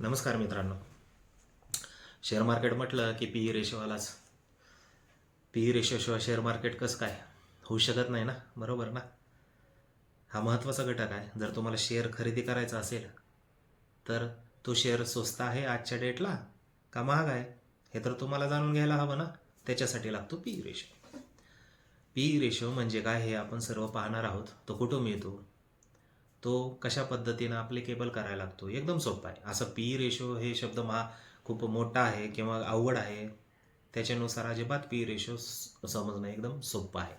नमस्कार मित्रांनो. Share market म्हटलं की पी ई रेशोवालाच. पी ई रेशोशिवाय शेअर मार्केट कसं काय? होऊ शकत नाही ना? बरोबर ना? हा महत्त्वाचा घटक आहे. जर तुम्हाला शेअर खरेदी करायचा असेल तर तो शेअर स्वस्त आहे आजच्या डेटला का महाग आहे? हे तर तुम्हाला जाणून घ्यायला हवं ना? त्याच्यासाठी लागतो P E ratio. P E ratio म्हणजे काय हे आपण सर्व पाहणार आहोत. तो कुठून मिळतो? तो कशा पद्धतीनं ॲप्लिकेबल करायला लागतो? एकदम सोपं आहे. असं पी रेशो हे शब्द मा खूप मोठा आहे किंवा अवघड आहे त्याच्यानुसार अजिबात पी रेशो समजणं एकदम सोपं आहे.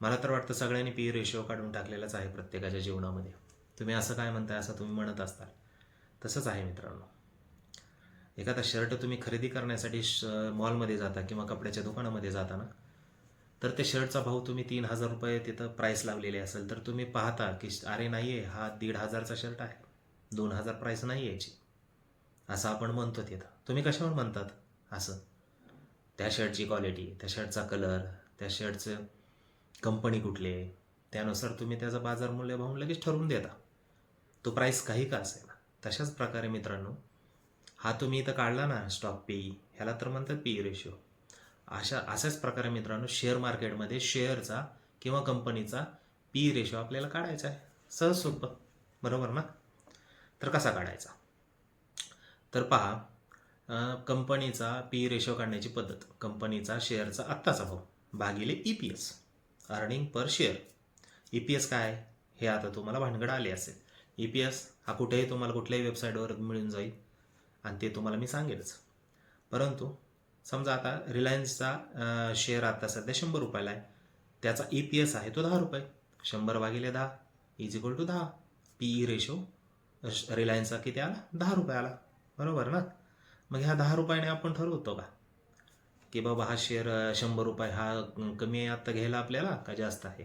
मला तर वाटतं सगळ्यांनी पी रेशो काढून टाकलेलाच आहे प्रत्येकाच्या जीवनामध्ये. तुम्ही असं काय म्हणताय असं तुम्ही म्हणत असताल. तसंच आहे मित्रांनो. एखादा शर्ट तुम्ही खरेदी करण्यासाठी श मॉलमध्ये जाता किंवा कपड्याच्या दुकानामध्ये जाता ना तर ते शर्टचा भाव तुम्ही तीन हजार रुपये तिथं प्राईस लावलेली असेल तर तुम्ही पाहता की अरे नाही आहे हा दीड हजारचा शर्ट आहे. दोन हजार प्राईस नाही याची असं आपण म्हणतो तिथं. तुम्ही कशावर म्हणतात? असं. त्या शर्टची क्वालिटी त्या शर्टचा कलर त्या शर्टचं कंपनी कुठली आहे त्यानुसार तुम्ही त्याचं बाजार मूल्य पाहून लगेच ठरवून देता. तो प्राईस काही का असेल तशाच प्रकारे मित्रांनो हा तुम्ही इथं काढला ना स्टॉक पी ह्याला तर म्हणतात पी रेशो अशा अशाच प्रकारे मित्रांनो शेअर मार्केटमध्ये शेअरचा किंवा कंपनीचा पी रेशो आपल्याला काढायचा आहे. सहज सोपं. बरोबर ना? तर कसा काढायचा? तर पहा कंपनीचा पी रेशो काढण्याची पद्धत. कंपनीचा शेअरचा आत्ताचा भाव भागिले E P S earning per share E P S काय? हे आता तुम्हाला भानगड आले असेल. ई पी एस हा कुठेही तुम्हाला कुठल्याही वेबसाईटवर मिळून जाईल. आणि ते तुम्हाला मी सांगेलच. परंतु समजा आता रिलायन्सचा शेअर आता सध्या शंभर रुपयाला आहे. त्याचा ई पी एस आहे तो दहा रुपये. शंभर भागिले दहा इज इक्वल टू दहा. पी ई रेशो रिलायन्सचा किती आला? दहा रुपये आला. बरोबर ना? मग ह्या दहा रुपयाने आपण ठरवतो का? की बाबा हा शेअर शंभर रुपये हा कमी आहे आत्ता घ्यायला आपल्याला का जास्त आहे?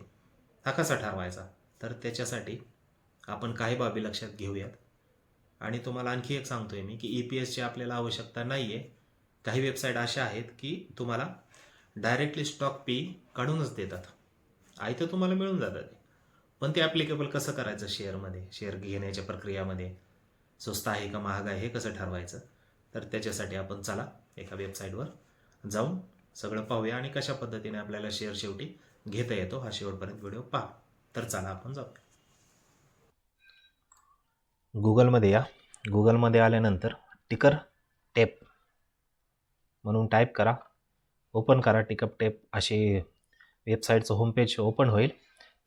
हा कसा ठरवायचा? तर त्याच्यासाठी आपण काही बाबी लक्षात घेऊयात. आणि तुम्हाला आणखी एक सांगतोय मी की ई पी एसची आपल्याला आवश्यकता नाही आहे काही वेबसाईट अशा आहेत की तुम्हाला डायरेक्टली स्टॉक पी काढूनच देतात. आहे तर तुम्हाला मिळून जातात. पण ते ॲप्लिकेबल कसं करायचं शेअरमध्ये शेअर घेण्याच्या प्रक्रियामध्ये? स्वस्त आहे का महाग आहे हे कसं ठरवायचं? तर त्याच्यासाठी आपण चला एका वेबसाईटवर जाऊन सगळं पाहूया आणि कशा पद्धतीने आपल्याला शेअर शेवटी घेता येतो हा शेवटपर्यंत व्हिडिओ पहा. तर चला आपण जाऊ गुगलमध्ये या. गुगलमध्ये आल्यानंतर टिकर टेप म्हणून टाईप करा. ओपन करा टिकअप टेप अशी वेबसाईटचं होमपेज ओपन होईल.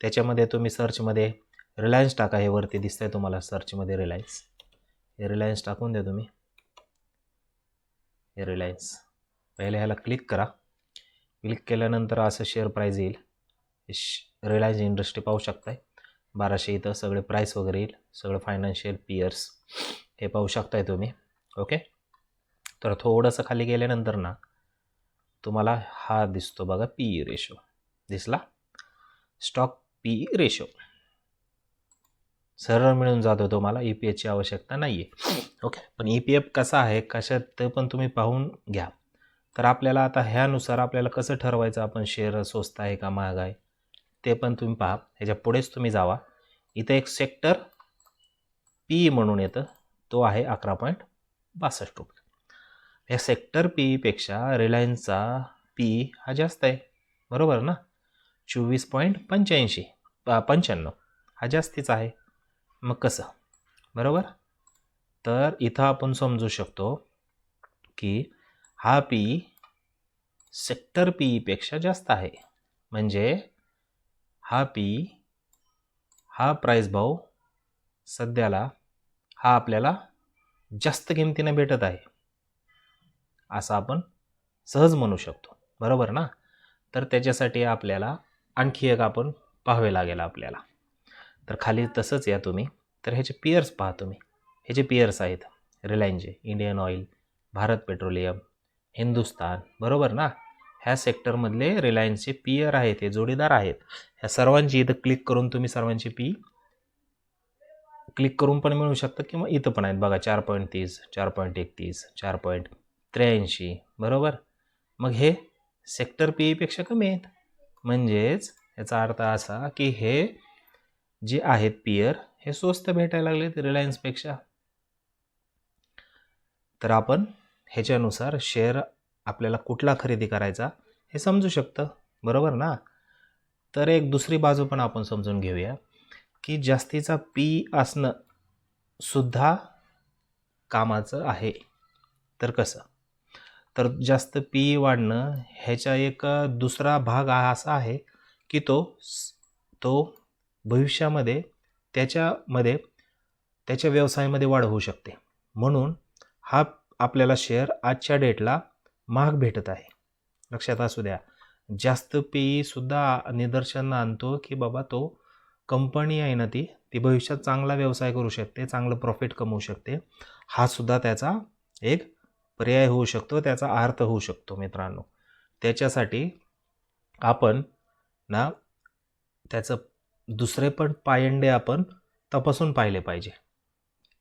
त्याच्यामध्ये तुम्ही सर्चमध्ये रिलायन्स टाका. हे वरती दिसतंय तुम्हाला सर्चमध्ये रिलायन्स हे रिलायन्स टाकून द्या तुम्ही. हे रिलायन्स पहिले ह्याला क्लिक करा. क्लिक केल्यानंतर असं शेअर प्राईज येईल. रिलायन्स इंडस्ट्री पाहू शकताय. बाराशे इथं सगळे प्राईस वगैरे येईल. सगळं फायनान्शियल पियर्स हे पाहू शकताय तुम्ही. ओके तर थोडंसं खाली गेल्यानंतर ना तुम्हाला हा दिसतो बघा पी ई रेशो दिसला? स्टॉक पी ई रेशो सरळ मिळून जातो तुम्हाला ई पी एफची आवश्यकता नाही आहे ओके पण ई पी एफ कसा आहे कशात ते पण तुम्ही पाहून घ्या. तर आपल्याला आता ह्यानुसार आपल्याला कसं ठरवायचं आपण शेअर स्वस्त आहे का महाग आहे ते पण तुम्ही पहा. ह्याच्या पुढेच तुम्ही जावा. इथं एक सेक्टर पी म्हणून येतं तो आहे अकरा पॉईंट बासष्ट रुपये. या सेक्टर पीपेक्षा रिलायन्सचा पी हा जास्त आहे. बरोबर ना? चोवीस पॉईंट पंच्याऐंशी प- पंच्याण्णव हा जास्तीचा आहे. मग कसं? बरोबर? तर इथं आपण समजू शकतो की हा पी सेक्टर पीपेक्षा जास्त आहे. म्हणजे हा पी हा प्राईस भाव सध्याला हा आपल्याला जास्त किमतीनं भेटत आहे. असं आपण सहज म्हणू शकतो. बरोबर ना? तर त्याच्यासाठी आपल्याला आणखी एक आपण पाहावे लागेल आपल्याला. तर खाली तसंच या तुम्ही. तर ह्याचे पियर्स पहा तुम्ही. ह्याचे पियर्स आहेत. रिलायन्सचे Indian Oil Bharat Petroleum Hindustan. बरोबर ना? ह्या सेक्टरमधले रिलायन्सचे पियर आहेत हे जोडीदार आहेत. ह्या सर्वांची इथं क्लिक करून तुम्ही सर्वांची पी क्लिक करून पण मिळू शकतं किंवा इथं पण आहेत. बघा चार पॉईंट तीस चार पॉईंट एकतीस चार पॉईंट त्र्याऐंशी बरोबर? मग हे सेक्टर पी पेक्षा कमी आहेत. म्हणजेच याचा अर्थ असा की हे जे आहेत पियर हे स्वस्त भेटायला लागलेत रिलायन्सपेक्षा तर आपण ह्याच्यानुसार शेअर आपल्याला कुठला खरेदी करायचा हे समजू शकतं बरोबर ना? तर एक दुसरी बाजू पण आपण समजून घेऊया की जास्तीचा पी असणं सुद्धा कामाचं आहे. तर कसं? तर जास्त पी वाढणं ह्याचा एक दुसरा भाग हा असा आहे की तो तो भविष्यामध्ये त्याच्यामध्ये त्याच्या व्यवसायामध्ये वाढ होऊ शकते. म्हणून हा आपल्याला शेअर आजच्या डेटला महाग भेटत आहे. लक्षात असू द्या. जास्त पी सुद्धा निदर्शनाला आणतो की बाबा तो कंपनी आहे ना ती ती भविष्यात चांगला व्यवसाय करू शकते चांगलं प्रॉफिट कमवू शकते. हा सुद्धा त्याचा एक पर्याय होऊ शकतो त्याचा अर्थ होऊ शकतो मित्रांनो. त्याच्यासाठी आपण ना त्याचं दुसरे पण पायंडे आपण तपासून पाहिले पाहिजे.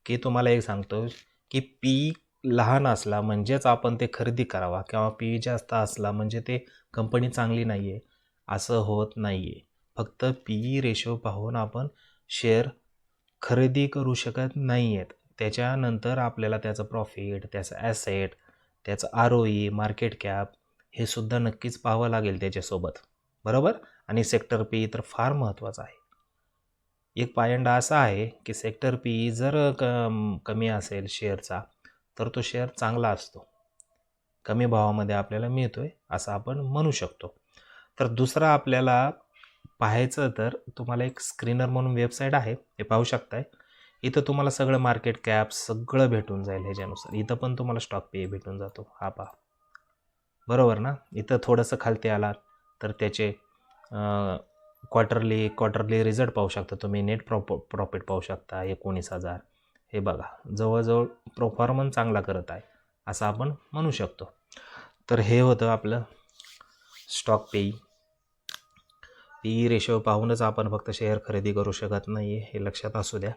की तुम्हाला एक सांगतो की पी लहान असला म्हणजेच आपण ते खरेदी करावा किंवा पी जास्त असला म्हणजे ते कंपनी चांगली नाही आहे असं होत नाही आहे फक्त पी रेशो पाहून आपण शेअर खरेदी करू शकत नाही आहेत त्याच्यानंतर आपल्याला त्याचं प्रॉफिट त्याचं ॲसेट त्याचं R O E market cap हे सुद्धा नक्कीच पाहावं लागेल त्याच्यासोबत. बरोबर? आणि सेक्टर पी तर फार महत्त्वाचं आहे. एक पायंडा असा आहे की सेक्टर पी जर क कमी असेल शेअरचा तर तो शेअर चांगला असतो. कमी भावामध्ये आपल्याला मिळतो आहे असं आपण म्हणू शकतो. तर दुसरा आपल्याला पाहायचं तर तुम्हाला एक स्क्रीनर म्हणून वेबसाईट आहे हे पाहू शकताय. इथं तुम्हाला सगळं मार्केट कॅप सगळं भेटून जाईल ह्याच्यानुसार. इथं पण तुम्हाला स्टॉक पे भेटून जातो. हा पहा. बरोबर ना? इथं थोडंसं खालती आलात तर त्याचे क्वार्टरली क्वार्टरली रिझल्ट पाहू शकता तुम्ही. नेट प्रॉप प्रॉफिट पाहू शकता. एकोणीस हजार. हे बघा. जवळजवळ परफॉर्मन्स चांगला करत आहे असं आपण म्हणू शकतो. तर हे होतं आपलं स्टॉक पेई पी रेशो पाहूनच आपण फक्त शेअर खरेदी करू शकत नाही हे लक्षात असू द्या.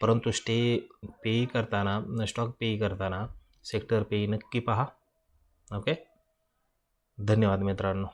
परंतु स्टे पे करताना स्टॉक पे करताना सेक्टर पे नक्की पहा. ओके धन्यवाद मित्रांनो.